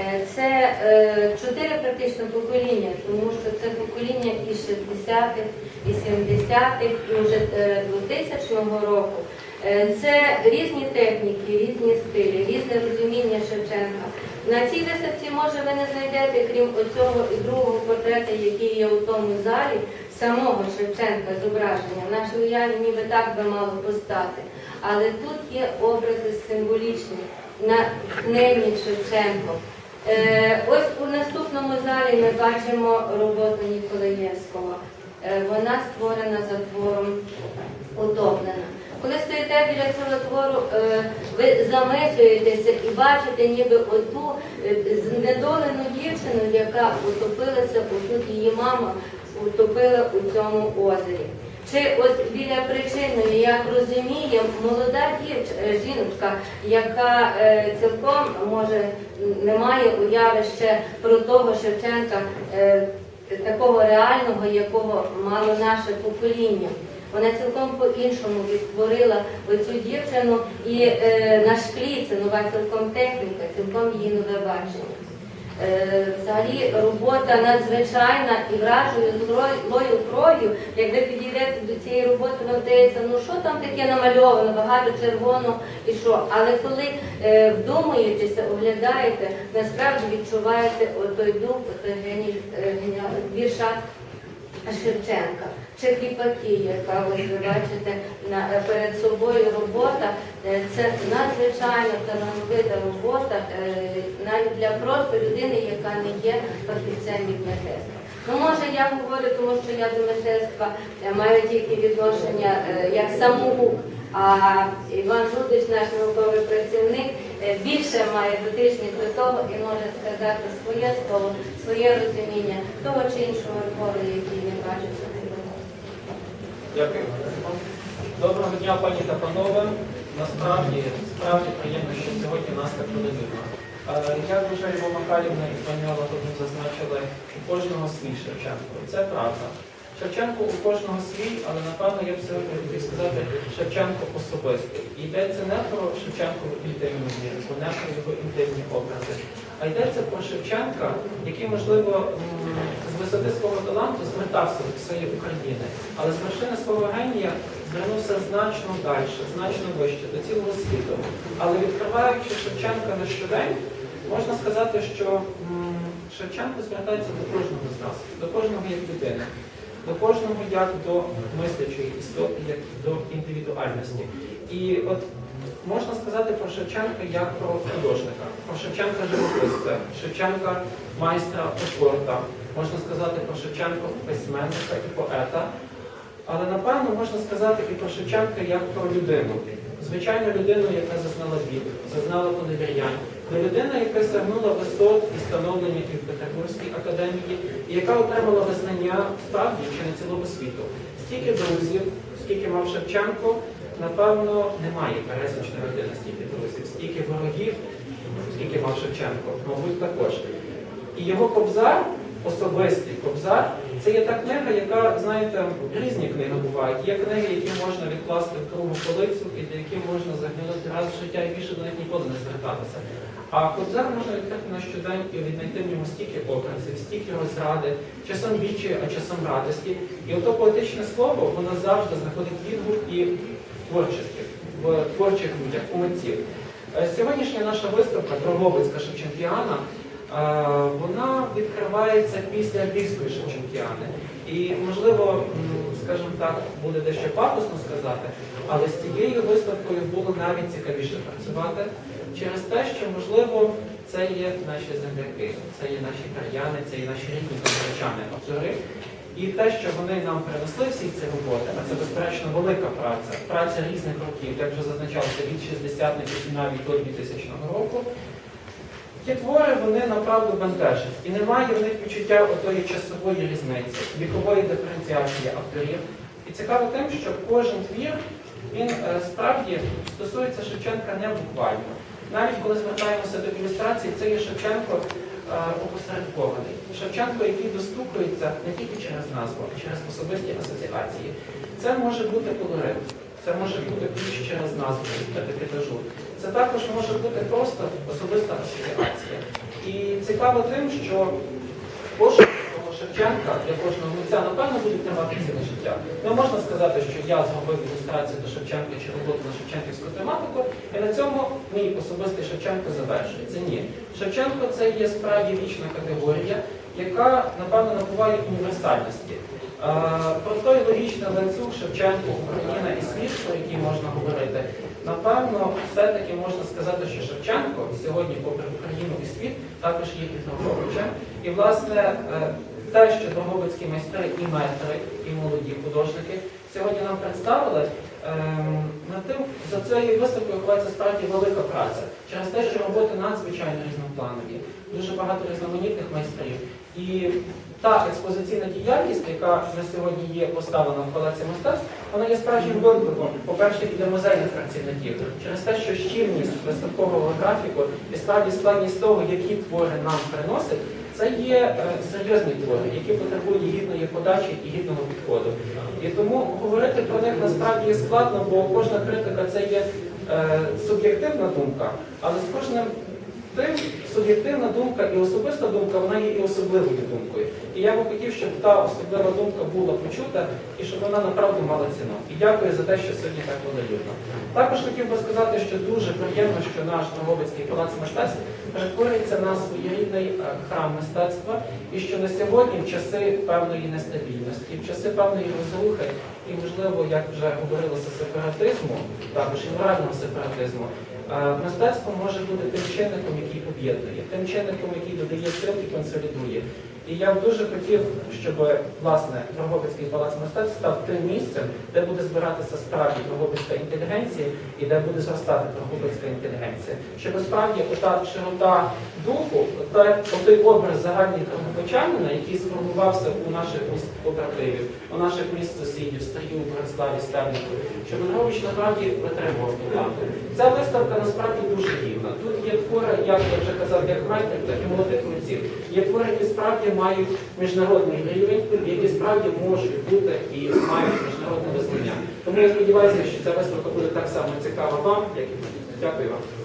Е, Це е, чотири практично покоління, тому що це покоління і 60-х, і 70-х, і вже е, 2000 року. Е, Це різні техніки, різні стилі, різне розуміння Шевченка. На цій виставці, може, ви не знайдете, крім оцього і другого портрета, який є у тому залі, самого Шевченка зображення. В нашій уяві ніби так би мало постати. Але тут є образи символічні, натхненні Шевченком. Е, ось у наступному залі ми бачимо роботу Ніколаєвського. Е, вона створена за твором утоплена. Коли стоїте біля цього твору, е, ви замислюєтеся і бачите ніби оту знедолену дівчину, яка утопилася, отут її мама утопила у цьому озері. Чи ось біля причини, як розуміє, молода дівч, е, жіночка, яка е, цілком може не має уяви ще про того Шевченка, е, такого реального, якого мало наше покоління. Вона цілком по-іншому відтворила оцю дівчину і е, на шклі це нова цілком техніка, цілком її нове бачення. Е, Взагалі робота надзвичайна і вражує злою кров'ю. Як ви підійдете до цієї роботи, вам здається, ну що там таке намальовано, багато червоного і що. Але коли е, вдумуєтеся, оглядаєте, насправді відчуваєте той дух, той геній, е, вірша Шевченка. Чи Кріпаки, яка ось ви бачите перед собою робота, Е, це надзвичайно талановита робота е, навіть для просто людини, яка не є фахівцем від. Ну, може, я говорю, тому що я до мистецтва е, маю тільки відношення е, як самоук, а Іван Жудич, наш науковий працівник, е, більше має дотичність до того і може сказати своє слово, своє розуміння того чи іншого твору, який він бачить. Дякую. Доброго дня, пані та панове. Насправді, справді приємно, що сьогодні нас так буде. Як вже Іво Михайлівна і пані Алла тут зазначили, у кожного свій Шевченко. І Це правда. Шевченко у кожного свій, але напевно я б сьогодні хотів сказати Шевченко особистий. І йдеться не про Шевченко інтимну вірку, не про його інтимні образи, а йдеться про Шевченка, який, можливо, з висоти свого таланту звертався до своєї України, але з вершини свого генія звернувся значно далі, значно вище, до цілого світу. Але відкриваючи Шевченка на щодень, можна сказати, що Шевченко звертається до кожного з нас, до кожного як людини, до кожного як до мислячої істоти, як до індивідуальності. І от можна сказати про Шевченка як про художника, про Шевченка живописця, Шевченка майстра спорта, можна сказати про Шевченка письменника і поета. Але напевно можна сказати і про Шевченка як про людину. Звичайну людину, яка зазнала бід, зазнала поневірянь. Не людина, яка сягнула висот і становлення в Петербурзькій академії, і яка отримала визнання справді чи не цілого світу. Стільки друзів, скільки мав Шевченко, напевно, немає пересічної людини, стільки друзів, стільки ворогів, скільки мав Шевченко, мабуть, також. І його кобзар, особистий кобзар, це є та книга, яка, знаєте, різні книги бувають. Є книги, які можна відкласти в кругу полицю, і до які можна заглянути раз в життя і більше до них ніколи не звертатися. А кобзар можна відкрити на щодень і віднайти в ньому стільки образів, стільки розради, часом вічі, а часом радості. І ото поетичне слово, воно завжди знаходить відгук і в творчості, в творчих людях, у митців. Е, Сьогоднішня наша виставка Дрогобицька Шевченкіана, е, вона відкривається після Львівської Шевченкіани. І, можливо, скажімо так, буде дещо пафосно сказати, але з цією виставкою було навіть цікавіше працювати через те, що, можливо, це є наші земляки, це є наші краяни, це є наші рідні землячани, автори. І те, що вони нам принесли всі ці роботи, а це безперечно велика праця, праця різних років, як вже зазначалося, від 60-х і навіть до 2000 року. Ті твори вони направду бентежать. І немає в них відчуття отої часової різниці, вікової диференціації авторів. І цікаво тим, що кожен твір він е, справді стосується Шевченка не буквально. Навіть коли звертаємося до ілюстрації, це є Шевченко е, опосередкований. Шевченко, який достукується не тільки через назву, а через особисті асоціації. Це може бути колорит, це може бути ключ через назву, етикетажу. Це також може бути просто особиста асоціація. І цікаво тим, що пошук Шевченка для кожного митця, напевно, буде тривати ціле життя. Не можна сказати, що я зробив ілюстрацію до Шевченка чи роботу на Шевченківську тематику, і на цьому мій особистий Шевченко завершується. Ні. Шевченко це є справді вічна категорія, яка, напевно, набуває універсальності. Про той логічний ланцюг Шевченко, Україна і світ, про який можна говорити, напевно, все-таки можна сказати, що Шевченко сьогодні, попри Україну і світ, також є Петровичем. І, власне, е, те, що Дрогобицькі майстри і метри, і молоді художники сьогодні нам представили, ем, над тим за цією виставкою ховається справді велика праця. Через те, що роботи надзвичайно різнопланові, дуже багато різноманітних майстрів. І та експозиційна діяльність, яка на сьогодні є поставлена в колекції мистецтв, вона є справжнім викликом, по-перше, і для музейних працівників, через те, що щільність виставкового графіку і справді складність того, які твори нам приносять, це є е, серйозні твори, які потребують гідної подачі і гідного підходу. І тому говорити про них насправді складно, бо кожна критика це є е, суб'єктивна думка, але з кожним тим суб'єктивна думка і особиста думка, вона є і особливою думкою. І я би хотів, щоб та особлива думка була почута і щоб вона направду мала ціну. І дякую за те, що сьогодні так велолюдно. Також хотів би сказати, що дуже приємно, що наш Дрогобицький палац мистецтв перетворюється на своєрідний е, храм мистецтва, і що на сьогодні, в часи певної нестабільності, в часи певної розрухи, і можливо, як вже говорилося, сепаратизму, також і морального сепаратизму. Мистецтво може бути тим чинником, який об'єднує, тим чинником, який додає сил і консолідує. І я б дуже хотів, щоб власне Дрогобицький палац мистецтв став тим місцем, де буде збиратися справді Дрогобицька інтелігенція і де буде зростати Дрогобицька інтелігенція. Щоб справді ота широта духу, ота- той образ загальний Дрогобичанина, який сформувався у наших міст побратимів, у наших міст сусідів, Старію, Бориславі, Стебнику, щоб Дрогобич насправді витримував ту. Ця виставка насправді дуже гідна. Тут є твори, як я вже казав, як майстрів, так і молодих митців. Є твори, які справді мають міжнародний рівень, які справді можуть бути і мають міжнародне визнання. Тому я сподіваюся, що ця виставка буде так само цікава вам, як і мені. Дякую вам.